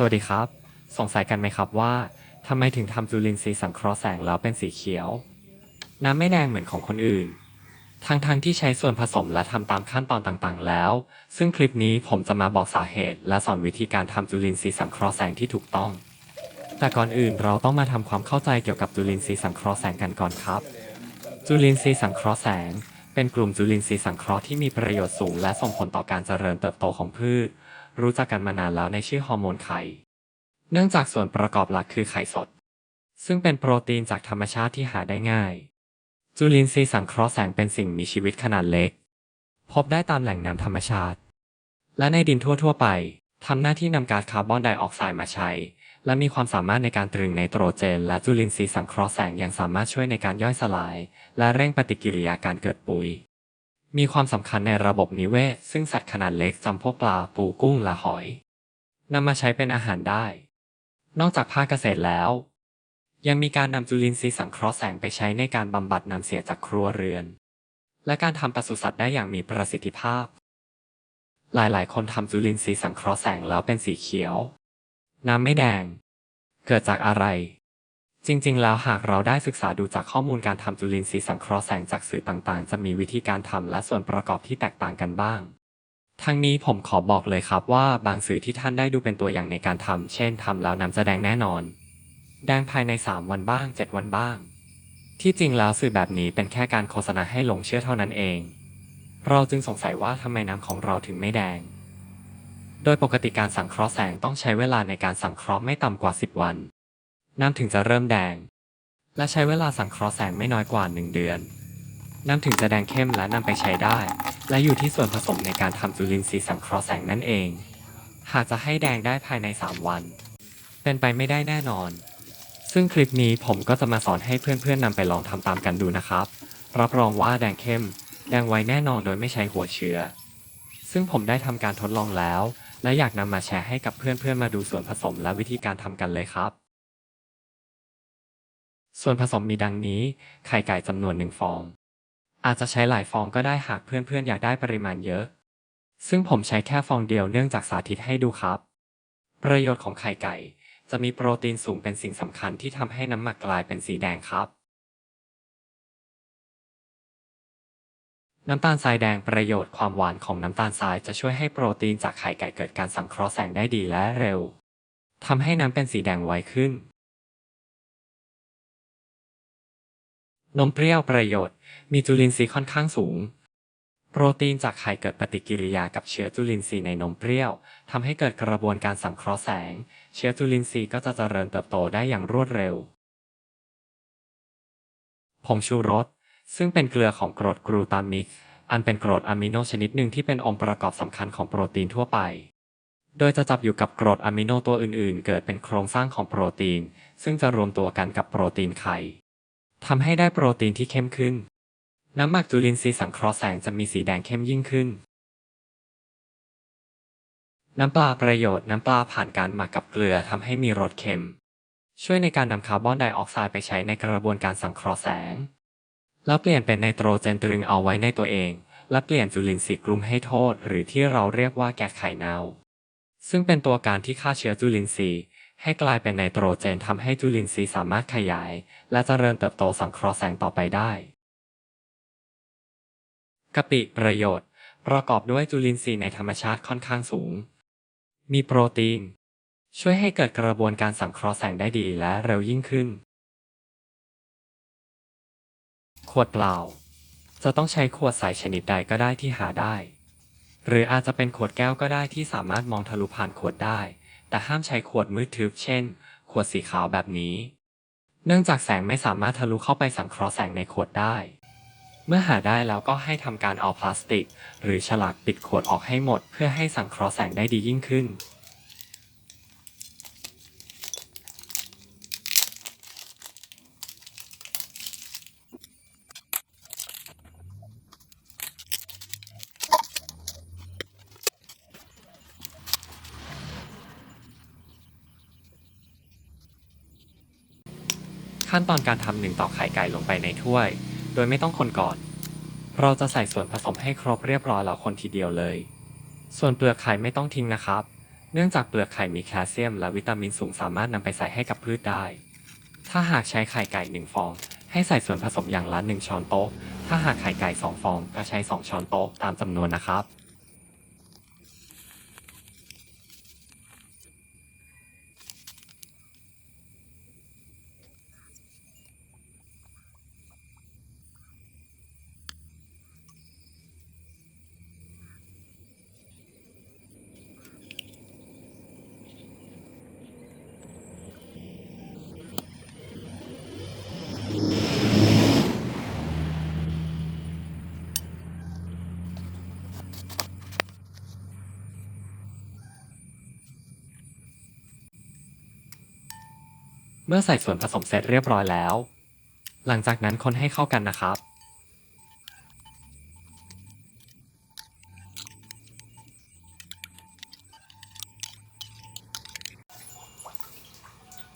สวัสดีครับ สงสัยกันไหมครับว่าทำไมถึงทำจุลินทรีย์สังเคราะห์แสงแล้วเป็นสีเขียว น้ำไม่แดงเหมือนของคนอื่น ทั้งทงๆที่ใช้ส่วนผสมและทำตามขั้นตอนต่างๆ แล้ว ซึ่งคลิปนี้ผมจะมาบอกสาเหตุ และสอนวิธีการทำจุลินทรีย์สังเคราะห์แสงที่ถูกต้อง แต่ก่อนอื่นเราต้องมาทำความเข้าใจเกี่ยวกับจุลินทรีย์สังเคราะห์แสงกันก่อนครับ จุลินทรีย์สังเคราะห์แสง เป็นกลุ่มจุลินทรีย์สังเคราะห์ที่มีประโยชน์สูง และส่งผลต่อการเจริญเติบโตของพืช รู้จักกันมานานแล้วในชื่อฮอร์โมนไข่ เนื่องจากส่วนประกอบหลักคือไข่สด ซึ่งเป็นโปรตีนจากธรรมชาติที่หาได้ง่าย จุลินทรีย์สังเคราะห์แสงเป็นสิ่งมีชีวิตขนาดเล็ก พบได้ตามแหล่งน้ำธรรมชาติ และในดินทั่ว ๆ ไปทำหน้าที่นำก๊าซคาร์บอนไดออกไซด์มาใช้ และมีความสามารถในการตรึงไนโตรเจน และจุลินทรีย์สังเคราะห์แสงยังสามารถช่วยในการย่อยสลาย และเร่งปฏิกิริยาการเกิดปุ๋ย มีความสำคัญในระบบนิเวศ ซึ่งสัตว์ขนาดเล็กจำพวกปลาปูกุ้งและหอยนำมาใช้เป็นอาหารได้ นอกจากภาคเกษตรแล้ว ยังมีการนำจุลินทรีย์สังเคราะห์แสงไปใช้ในการบำบัดน้ำเสียจากครัวเรือน และการทำปศุสัตว์ได้อย่างมีประสิทธิภาพ หลายๆ คนทำจุลินทรีย์สังเคราะห์แสงแล้วเป็นสีเขียว น้ำไม่แดง เกิดจากอะไร จริงๆ แล้วหากเราได้ศึกษาดูจากข้อมูลการทำจุลินทรีย์สังเคราะห์แสงจากสื่อต่างๆ จะมีวิธีการทำและส่วนประกอบที่แตกต่างกันบ้าง ทั้งนี้ผมขอบอกเลยครับว่าบางสื่อที่ท่านได้ดูเป็นตัวอย่างในการทำเช่นทำแล้วน้ำจะแดงแน่นอน แดงภายใน 3 วันบ้าง 7 วันบ้าง ที่จริงแล้วสื่อแบบนี้เป็นแค่การโฆษณาให้หลงเชื่อเท่านั้นเอง เราจึงสงสัยว่าทำไมน้ำของเราถึงไม่แดง โดยปกติการสังเคราะห์แสงต้องใช้เวลาในการสังเคราะห์ไม่ต่ำกว่า 10 วัน น้ำถึงจะเริ่มแดง และใช้เวลาสังเคราะห์แสงไม่น้อยกว่า 1 เดือน น้ำถึงจะแดงเข้มและนำไปใช้ได้ และอยู่ที่ส่วนผสมในการทำจุลินทรีย์สังเคราะห์แสงนั่นเอง หากจะให้แดงได้ภายใน 3 วัน เป็นไปไม่ได้แน่นอน ซึ่งคลิปนี้ผมก็จะมาสอนให้เพื่อนๆนำไปลองทำตามกันดูนะครับ รับรองว่าแดงเข้ม แดงไวแน่นอนโดยไม่ใช้หัวเชื้อ ซึ่งผมได้ทำการทดลองแล้ว และอยากนำมาแชร์ให้กับเพื่อนๆมาดูส่วนผสมและวิธีการทำกันเลยครับ ส่วนผสมมีดังนี้ ไข่ไก่จำนวนหนึ่งฟอง อาจจะใช้หลายฟองก็ได้หากเพื่อนๆ อยากได้ปริมาณเยอะ ซึ่งผมใช้แค่ฟองเดียวเนื่องจากสาธิตให้ดูครับ ประโยชน์ของไข่ไก่ จะมีโปรตีนสูงเป็นสิ่งสำคัญที่ทำให้น้ำหมักกลายเป็นสีแดงครับ น้ำตาลทรายแดงประโยชน์ความหวานของน้ำตาลทรายจะช่วยให้โปรตีนจากไข่ไก่เกิดการสังเคราะห์แสงได้ดีและเร็วทำให้น้ำเป็นสีแดงไวขึ้น นมเปรี้ยวประโยชน์ มีจุลินทรีย์ค่อนข้างสูง โปรตีนจากไข่เกิดปฏิกิริยากับเชื้อจุลินทรีย์ในนมเปรี้ยวทำให้เกิดกระบวนการสังเคราะห์แสง เชื้อจุลินทรีย์ก็จะเจริญเติบโตได้อย่างรวดเร็ว ผงชูรส ซึ่งเป็นเกลือของกรดกรูตามิก อันเป็นกรดอะมิโนชนิดหนึ่งที่เป็นองค์ประกอบสำคัญของโปรตีนทั่วไปโดยจะจับอยู่กับกรดอะมิโนตัวอื่นๆ เกิดเป็นโครงสร้างของโปรตีน ซึ่งจะรวมตัวกันกับโปรตีนไข่ ทำให้ได้โปรตีนที่เข้มขึ้น น้ำหมักจุลินทรีย์สังเคราะห์แสงจะมีสีแดงเข้มยิ่งขึ้น น้ำปลาประโยชน์น้ำปลาผ่านการหมักกับเกลือทำให้มีรสเค็ม ช่วยในการนำคาร์บอนไดออกไซด์ไปใช้ในกระบวนการสังเคราะห์แสง แล้วเปลี่ยนเป็นไนโตรเจนตรึงเอาไว้ในตัวเอง และเปลี่ยนจุลินทรีย์กลุ่มให้โทษ หรือที่เราเรียกว่าแก๊สไข่เน่าซึ่งเป็นตัวการที่ฆ่าเชื้อจุลินทรีย์ ให้กลายเป็นไนโตรเจนทำให้จุลินทรีย์สามารถขยาย และเจริญเติบโตสังเคราะห์แสงต่อไปได้กะปิประโยชน์ ประกอบด้วยจุลินทรีย์ในธรรมชาติค่อนข้างสูง มีโปรตีน ช่วยให้เกิดกระบวนการสังเคราะห์แสงได้ดีและเร็วยิ่งขึ้น ขวดเปล่า จะต้องใช้ขวดใสชนิดใดก็ได้ที่หาได้ หรืออาจจะเป็นขวดแก้วก็ได้ที่สามารถมองทะลุผ่านขวดได้ แต่ห้ามใช้ขวดมืดทึบเช่น ขวดสีขาวแบบนี้ เนื่องจากแสงไม่สามารถทะลุเข้าไปสังเคราะห์แสงในขวดได้ เมื่อหาได้แล้วก็ให้ทำการเอาพลาสติก หรือฉลากปิดขวดออกให้หมด เพื่อให้สังเคราะห์แสงได้ดียิ่งขึ้น ขั้นตอนการทำหนึ่งต่อไข่ไก่ลงไปในถ้วย โดยไม่ต้องคนก่อน เราจะใส่ส่วนผสมให้ครบเรียบร้อยแล้วคนทีเดียวเลย ส่วนเปลือกไข่ไม่ต้องทิ้งนะครับ เนื่องจากเปลือกไข่มีแคลเซียม และวิตามินสูงสามารถนำไปใส่ให้กับพืชได้ ถ้าหากใช้ไข่ไก่หนึ่งฟอง ให้ใส่ส่วนผสมอย่างละหนึ่งช้อนโต๊ะ ถ้าหากไข่ไก่สองฟองก็ใช้สองช้อนโต๊ะตามจำนวนนะครับ เมื่อใส่ส่วนผสมเสร็จเรียบร้อยแล้ว หลังจากนั้นคนให้เข้ากันนะครับ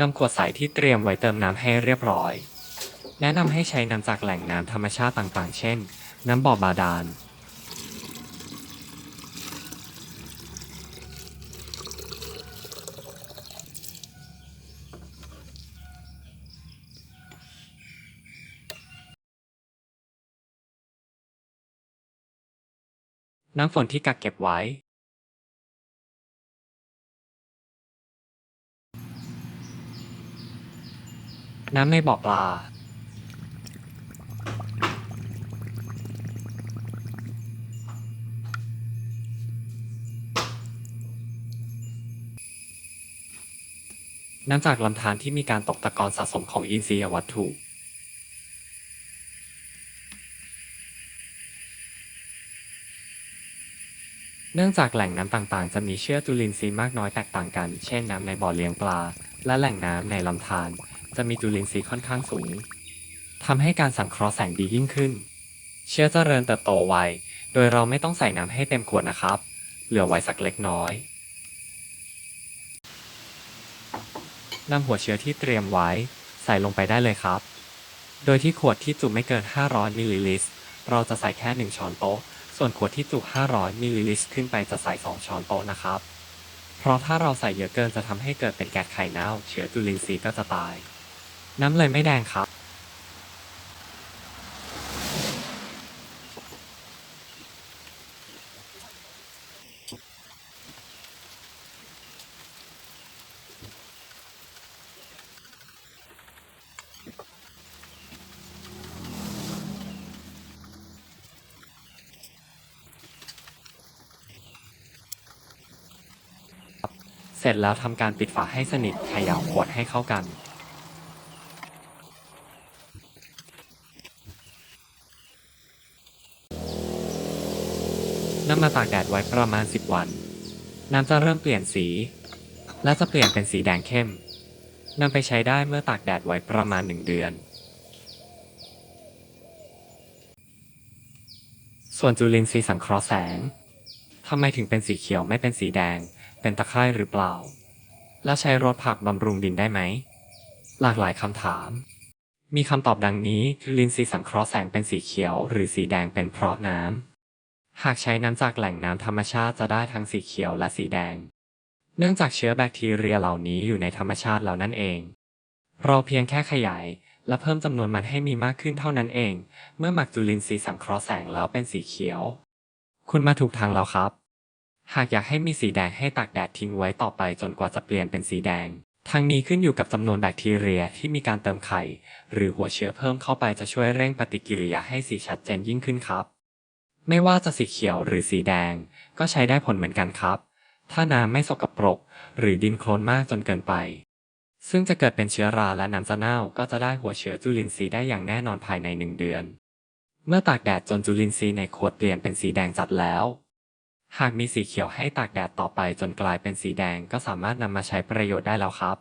นำขวดใสที่เตรียมไว้เติมน้ำให้เรียบร้อย แนะนำให้ใช้น้ำจากแหล่งน้ำธรรมชาติต่างๆ เช่น น้ำบ่อบาดาล น้ำฝนที่กักเก็บไว้น้ำในบ่อปลา น้ำจากลำธารที่มีการตกตะกอนสะสมของอินทรียวัตถุ เนื่องจากแหล่งน้ำต่างๆ จะมีเชื้อจุลินทรีย์มากน้อยแตกต่างกัน เช่นน้ำในบ่อเลี้ยงปลา และแหล่งน้ำในลำธารจะมีจุลินทรีย์ค่อนข้างสูงทำให้การสังเคราะห์แสงดียิ่งขึ้น เชื้อเจริญเติบโตไว โดยเราไม่ต้องใส่น้ำให้เต็มขวดนะครับ เหลือไว้สักเล็กน้อยนำหัวเชื้อที่เตรียมไว้ใส่ลงไปได้เลยครับ โดยที่ขวดที่จุไม่เกิน 500มิลลิลิตร เราจะใส่แค่ 1 ช้อนโต๊ะ ส่วนขวดที่จุ 500 มิลลิลิตรขึ้นไปจะใส่ 2 ช้อนโต๊ะนะครับ เพราะถ้าเราใส่เยอะเกินจะทำให้เกิดเป็นแก๊สไข่เน่า เชื้อจุลินทรีย์ก็จะตาย น้ำเลยไม่แดงครับ ร็จแล้วทำการปิดฝาให้สนิทเขย่าขวดให้เข้ากัน นำมาตากแดดไว้ประมาณ 10 วัน น้ำจะเริ่มเปลี่ยนสี และจะเปลี่ยนเป็นสีแดงเข้มนำไปใช้ได้เมื่อตากแดดไว้ประมาณ 1 เดือน ส่วนจุลินทรีย์สังเคราะห์แสงทำไมถึงเป็นสีเขียวไม่เป็นสีแดง เป็นตะไคร่หรือเปล่า แล้วใช้รถผักบำรุงดินได้ไหม หลากหลายคำถาม มีคำตอบดังนี้จุลินทรีย์สังเคราะห์แสงเป็นสีเขียว หรือสีแดงเป็นเพราะน้ำ หากใช้น้ำจากแหล่งน้ำธรรมชาติจะได้ทั้งสีเขียวและสีแดง เนื่องจากเชื้อแบคทีเรียเหล่านี้อยู่ในธรรมชาติแล้วนั่นเอง เราเพียงแค่ขยายและเพิ่มจำนวนมันให้มีมากขึ้นเท่านั้นเอง เมื่อหมักจุลินทรีย์สังเคราะห์แสงแล้วเป็นสีเขียว คุณมาถูกทางแล้วครับ หากอยากให้มีสีแดงให้ตากแดดทิ้งไว้ต่อไปจนกว่าจะเปลี่ยนเป็นสีแดง ทั้งนี้ขึ้นอยู่กับจำนวนแบคทีเรียที่มีการเติมไข่ หรือหัวเชื้อเพิ่มเข้าไปจะช่วยเร่งปฏิกิริยาให้สีชัดเจนยิ่งขึ้นครับ ไม่ว่าจะสีเขียวหรือสีแดง ก็ใช้ได้ผลเหมือนกันครับ ถ้าน้ำไม่สกปรก หรือดินโคลนมากจนเกินไป ซึ่งจะเกิดเป็นเชื้อราและน้ำจะเน่าก็จะได้หัวเชื้อจุลินทรีย์ได้อย่างแน่นอนภายในหนึ่งเดือน เมื่อตากแดดจนจุลินทรีย์ในขวดเปลี่ยนเป็นสีแดงจัดแล้ว หากมีสีเขียวให้ตากแดดต่อไปจนกลายเป็นสีแดงก็สามารถนำมาใช้ประโยชน์ได้แล้วครับ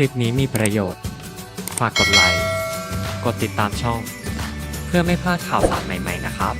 คลิปนี้มีประโยชน์ ฝากกดไลค์ กดติดตามช่อง เพื่อไม่พลาดข่าวสารใหม่ ๆ นะครับ